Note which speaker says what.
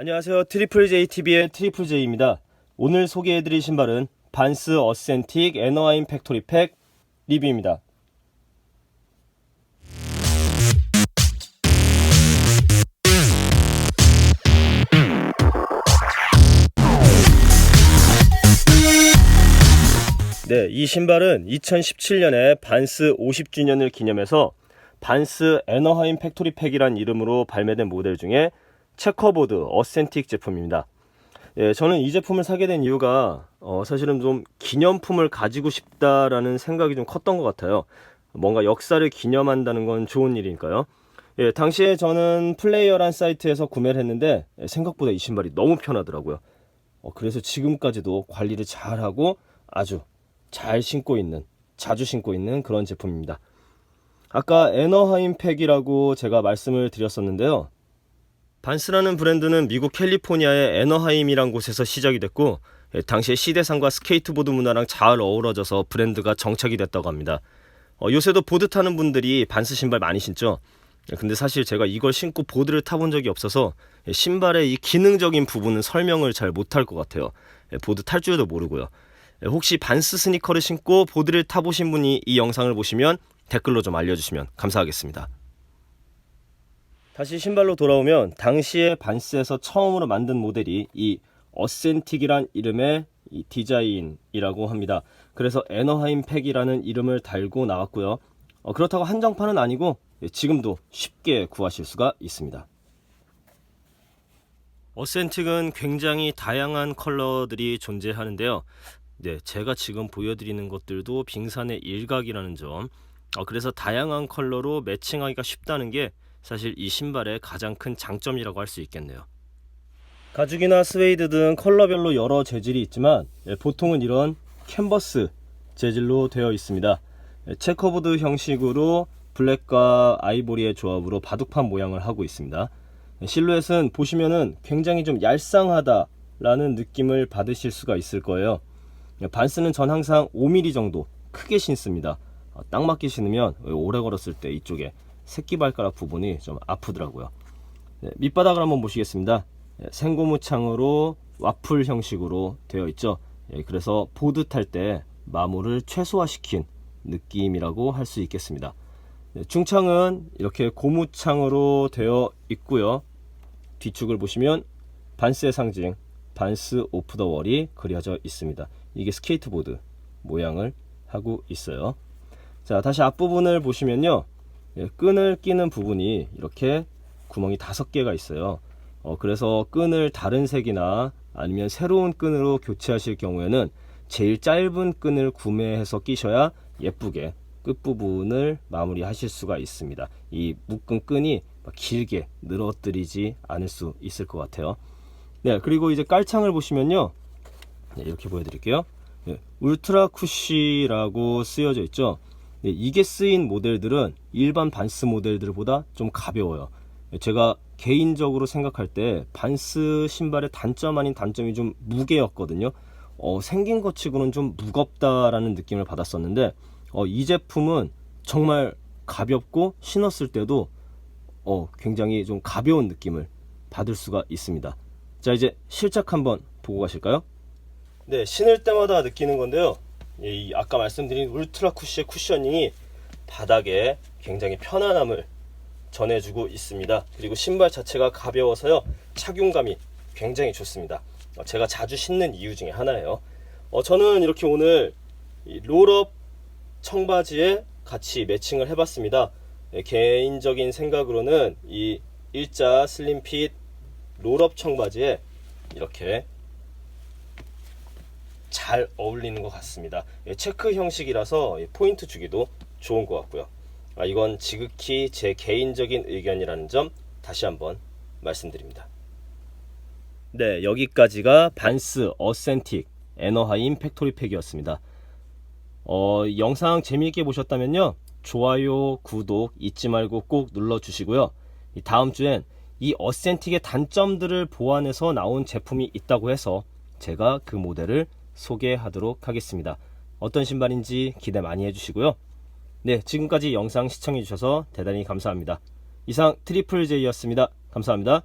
Speaker 1: 안녕하세요. 트리플 J TV의 트리플 J입니다. 오늘 소개해드릴 신발은 반스 어센틱 에너하임 팩토리 팩 리뷰입니다. 네, 이 신발은 2017년에 반스 50주년을 기념해서 반스 에너하임 팩토리 팩이란 이름으로 발매된 모델 중에 체커보드 어센틱 제품입니다. 예, 저는 이 제품을 사게 된 이유가 어, 사실은 좀 기념품을 가지고 싶다라는 생각이 좀 컸던 것 같아요. 뭔가 역사를 기념한다는 건 좋은 일이니까요. 예, 당시에 저는 플레이어란 사이트에서 구매를 했는데 예, 생각보다 이 신발이 너무 편하더라고요. 어, 그래서 지금까지도 관리를 잘하고 아주 잘 신고 있는, 자주 신고 있는 그런 제품입니다. 아까 에너하임 팩이라고 제가 말씀을 드렸었는데요. 반스라는 브랜드는 미국 캘리포니아의 에너하임이란 곳에서 시작이 됐고 예, 당시에 시대상과 스케이트보드 문화랑 잘 어우러져서 브랜드가 정착이 됐다고 합니다. 어, 요새도 보드 타는 분들이 반스 신발 많이 신죠. 예, 근데 사실 제가 이걸 신고 보드를 타본 적이 없어서 예, 신발의 이 기능적인 부분은 설명을 잘 못할 것 같아요. 예, 보드 탈 줄도 모르고요. 예, 혹시 반스 스니커를 신고 보드를 타보신 분이 이 영상을 보시면 댓글로 좀 알려주시면 감사하겠습니다. 다시 신발로 돌아오면 당시에 반스에서 처음으로 만든 모델이 이 어센틱이란 이름의 이 디자인이라고 합니다. 그래서 에너하임 팩이라는 이름을 달고 나왔고요. 어, 그렇다고 한정판은 아니고 예, 지금도 쉽게 구하실 수가 있습니다. 어센틱은 굉장히 다양한 컬러들이 존재하는데요. 네, 제가 지금 보여드리는 것들도 빙산의 일각이라는 점. 어, 그래서 다양한 컬러로 매칭하기가 쉽다는 게 사실 이 신발의 가장 큰 장점이라고 할 수 있겠네요. 가죽이나 스웨이드 등 컬러별로 여러 재질이 있지만 예, 보통은 이런 캔버스 재질로 되어 있습니다. 예, 체커보드 형식으로 블랙과 아이보리의 조합으로 바둑판 모양을 하고 있습니다. 예, 실루엣은 보시면은 굉장히 좀 얄쌍하다라는 느낌을 받으실 수가 있을 거예요. 예, 반스는 전 항상 5mm 정도 크게 신습니다. 어, 딱 맞게 신으면 오래 걸었을 때 이쪽에 새끼발가락 부분이 좀 아프더라고요. 네, 밑바닥을 한번 보시겠습니다. 예, 생고무창으로 와플 형식으로 되어 있죠. 예, 그래서 보드 탈 때 마모를 최소화시킨 느낌이라고 할 수 있겠습니다. 네, 중창은 이렇게 고무창으로 되어 있고요. 뒤축을 보시면 반스의 상징 반스 오프 더 월이 그려져 있습니다. 이게 스케이트보드 모양을 하고 있어요. 자, 다시 앞부분을 보시면요. 예, 끈을 끼는 부분이 이렇게 구멍이 다섯 개가 있어요. 어, 그래서 끈을 다른 색이나 아니면 새로운 끈으로 교체하실 경우에는 제일 짧은 끈을 구매해서 끼셔야 예쁘게 끝부분을 마무리하실 수가 있습니다. 이 묶은 끈이 막 길게 늘어뜨리지 않을 수 있을 것 같아요. 네, 그리고 이제 깔창을 보시면요. 네, 이렇게 보여드릴게요. 네, 울트라 쿠시라고 쓰여져 있죠. 네, 이게 쓰인 모델들은 일반 반스 모델들보다 좀 가벼워요. 제가 개인적으로 생각할 때 반스 신발의 단점 아닌 단점이 좀 무게였거든요. 어, 생긴 것 치고는 좀 무겁다라는 느낌을 받았었는데 어, 이 제품은 정말 가볍고 신었을 때도 어, 굉장히 좀 가벼운 느낌을 받을 수가 있습니다. 자 이제 실착 한번 보고 가실까요? 네 신을 때마다 느끼는 건데요. 이 아까 말씀드린 울트라 쿠시의 쿠셔닝이 바닥에 굉장히 편안함을 전해주고 있습니다. 그리고 신발 자체가 가벼워서요 착용감이 굉장히 좋습니다. 어, 제가 자주 신는 이유 중에 하나예요. 어, 저는 이렇게 오늘 이 롤업 청바지에 같이 매칭을 해봤습니다. 예, 개인적인 생각으로는 이 일자 슬림핏 롤업 청바지에 이렇게 잘 어울리는 것 같습니다. 예, 체크 형식이라서 포인트 주기도 좋은 것 같고요. 아, 이건 지극히 제 개인적인 의견이라는 점 다시 한번 말씀드립니다. 네, 여기까지가 반스 어센틱 에너하임 팩토리 팩이었습니다. 어, 영상 재미있게 보셨다면요. 좋아요, 구독 잊지 말고 꼭 눌러주시고요. 이 다음 주엔 이 어센틱의 단점들을 보완해서 나온 제품이 있다고 해서 제가 그 모델을 소개하도록 하겠습니다. 어떤 신발인지 기대 많이 해주시고요. 네, 지금까지 영상 시청해주셔서 대단히 감사합니다. 이상 트리플 J였습니다. 감사합니다.